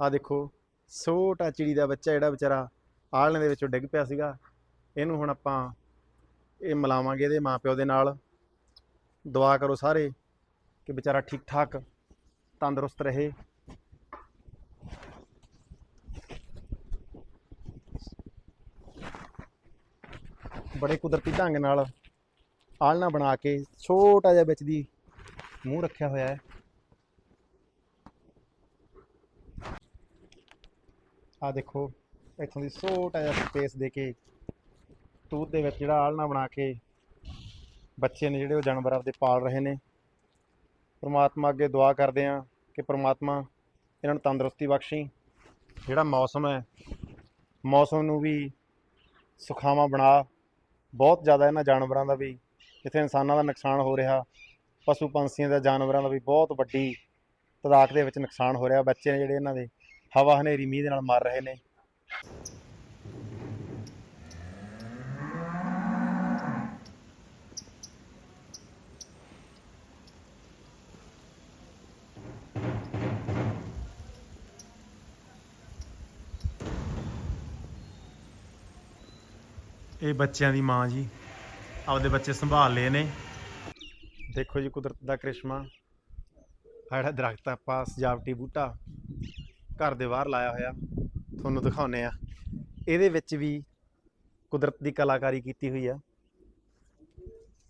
ਆ ਦੇਖੋ, ਛੋਟਾ ਚਿੜੀ ਦਾ ਬੱਚਾ ਜਿਹੜਾ ਵਿਚਾਰਾ ਆਲਣੇ ਦੇ ਵਿੱਚੋਂ ਡਿੱਗ ਪਿਆ ਸੀਗਾ। ਇਹਨੂੰ ਹੁਣ ਆਪਾਂ ਇਹ ਮਿਲਾਵਾਂਗੇ ਇਹਦੇ ਮਾਪਿਓ ਦੇ ਨਾਲ। ਦੁਆ ਕਰੋ ਸਾਰੇ ਕਿ ਵਿਚਾਰਾ ਠੀਕ ਠਾਕ ਤੰਦਰੁਸਤ ਰਹੇ। ਬੜੇ ਕੁਦਰਤੀ ਢੰਗ ਨਾਲ ਆਲਣਾ ਬਣਾ ਕੇ ਛੋਟਾ ਜਿਹਾ ਵਿੱਚ ਦੀ ਮੂੰਹ ਰੱਖਿਆ ਹੋਇਆ ਹੈ। ਆ ਦੇਖੋ, ਇੱਥੋਂ ਦੀ ਛੋਟਾ ਜਿਹਾ ਸਪੇਸ ਦੇ ਕੇ, ਤੂਤ ਦੇ ਵਿੱਚ ਜਿਹੜਾ ਆਲਣਾ ਬਣਾ ਕੇ ਬੱਚੇ ਨੇ ਜਿਹੜੇ ਉਹ ਜਾਨਵਰ ਆਪਦੇ ਪਾਲ ਰਹੇ ਨੇ। ਪਰਮਾਤਮਾ ਅੱਗੇ ਦੁਆ ਕਰਦੇ ਆ ਕਿ ਪਰਮਾਤਮਾ ਇਹਨਾਂ ਨੂੰ ਤੰਦਰੁਸਤੀ ਬਖਸ਼ੀ। ਜਿਹੜਾ ਮੌਸਮ ਹੈ, ਮੌਸਮ ਨੂੰ ਵੀ ਸੁਖਾਵਾਂ ਬਣਾ। ਬਹੁਤ ਜ਼ਿਆਦਾ ਇਹਨਾਂ ਜਾਨਵਰਾਂ ਦਾ ਵੀ, ਜਿੱਥੇ ਇਨਸਾਨਾਂ ਦਾ ਨੁਕਸਾਨ ਹੋ ਰਿਹਾ, ਪਸ਼ੂ ਪੰਛੀਆਂ ਦਾ, ਜਾਨਵਰਾਂ ਦਾ ਵੀ ਬਹੁਤ ਵੱਡੀ ਤਦਾਦ ਦੇ ਵਿੱਚ ਨੁਕਸਾਨ ਹੋ ਰਿਹਾ। ਬੱਚੇ ਨੇ ਜਿਹੜੇ ਇਹਨਾਂ ਦੇ ਹਵਾ ਹਨੇਰੀ ਮੀਂਹ ਦੇ ਨਾਲ ਮਰ ਰਹੇ ਨੇ। ਇਹ ਬੱਚਿਆਂ ਦੀ ਮਾਂ ਜੀ ਆਪਦੇ ਬੱਚੇ ਸੰਭਾਲ ਲਏ ਨੇ। ਦੇਖੋ ਜੀ ਕੁਦਰਤ ਦਾ ਕ੍ਰਿਸ਼ਮਾ। ਜਿਹੜਾ ਦਰਖਤ ਆਪਾਂ ਸਜਾਵਟੀ ਬੂਟਾ। ਘਰ ਦੇ ਬਾਹਰ ਲਾਇਆ ਹੋਇਆ। ਤੁਹਾਨੂੰ ਦਿਖਾਉਨੇ ਆ ਇਹਦੇ ਵਿੱਚ ਵੀ ਕੁਦਰਤ ਦੀ ਕਲਾਕਾਰੀ ਕੀਤੀ ਹੋਈ ਆ।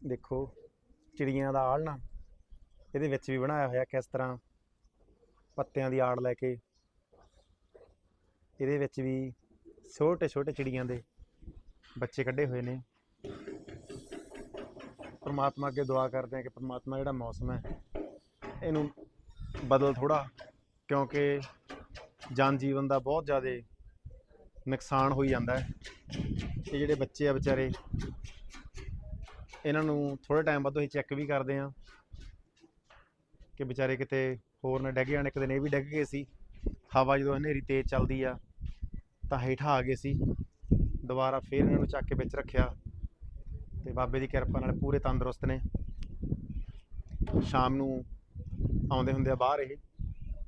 ਦੇਖੋ, ਚਿੜੀਆਂ ਦਾ ਆਲਣਾ ਇਹਦੇ ਵਿੱਚ ਵੀ ਬਣਾਇਆ ਹੋਇਆ ਕਿਸ ਤਰ੍ਹਾਂ ਪੱਤਿਆਂ ਦੀ ਆੜ ਲੈ ਕੇ। ਇਹਦੇ ਵਿੱਚ ਵੀ ਛੋਟੇ ਛੋਟੇ ਚਿੜੀਆਂ ਦੇ ਬੱਚੇ ਕੱਢੇ ਹੋਏ ਨੇ। ਪਰਮਾਤਮਾ ਅੱਗੇ ਦੁਆ ਕਰਦੇ ਹਾਂ ਕਿ ਪਰਮਾਤਮਾ ਜਿਹੜਾ ਮੌਸਮ ਹੈ, ਇਹਨੂੰ ਬਦਲ ਥੋੜਾ ਕਿਉਂਕਿ ਜਨ ਜੀਵਨ ਦਾ ਬਹੁਤ ਜ਼ਿਆਦਾ ਨੁਕਸਾਨ ਹੋਈ ਜਾਂਦਾ ਹੈ। ਇਹ ਜਿਹੜੇ ਬੱਚੇ ਆ ਵਿਚਾਰੇ, ਇਹਨਾਂ ਨੂੰ ਥੋੜੇ ਟਾਈਮ ਬਾਅਦ ਅਸੀਂ ਚੈੱਕ ਵੀ ਕਰਦੇ ਆ ਕਿ ਵਿਚਾਰੇ ਕਿਤੇ ਹੋਰ ਨਾ ਡਿੱਗ ਜਾਣ। ਇੱਕ ਦਿਨ ਇਹ ਵੀ ਡਿੱਗ ਗਏ ਸੀ, ਹਵਾ ਜਦੋਂ ਹਨੇਰੀ ਤੇਜ਼ ਚੱਲਦੀ ਆ, ਤਾਂ ਹੇਠਾਂ ਆ ਗਏ ਸੀ। ਦੁਬਾਰਾ ਫੇਰ ਇਹਨਾਂ ਨੂੰ ਚੱਕ ਕੇ ਵਿੱਚ ਰੱਖਿਆ ਤੇ ਬਾਬੇ ਦੀ ਕਿਰਪਾ ਨਾਲ ਪੂਰੇ ਤੰਦਰੁਸਤ ਨੇ। ਸ਼ਾਮ ਨੂੰ ਆਉਂਦੇ ਹੁੰਦੇ ਆ ਬਾਹਰ ਇਹ।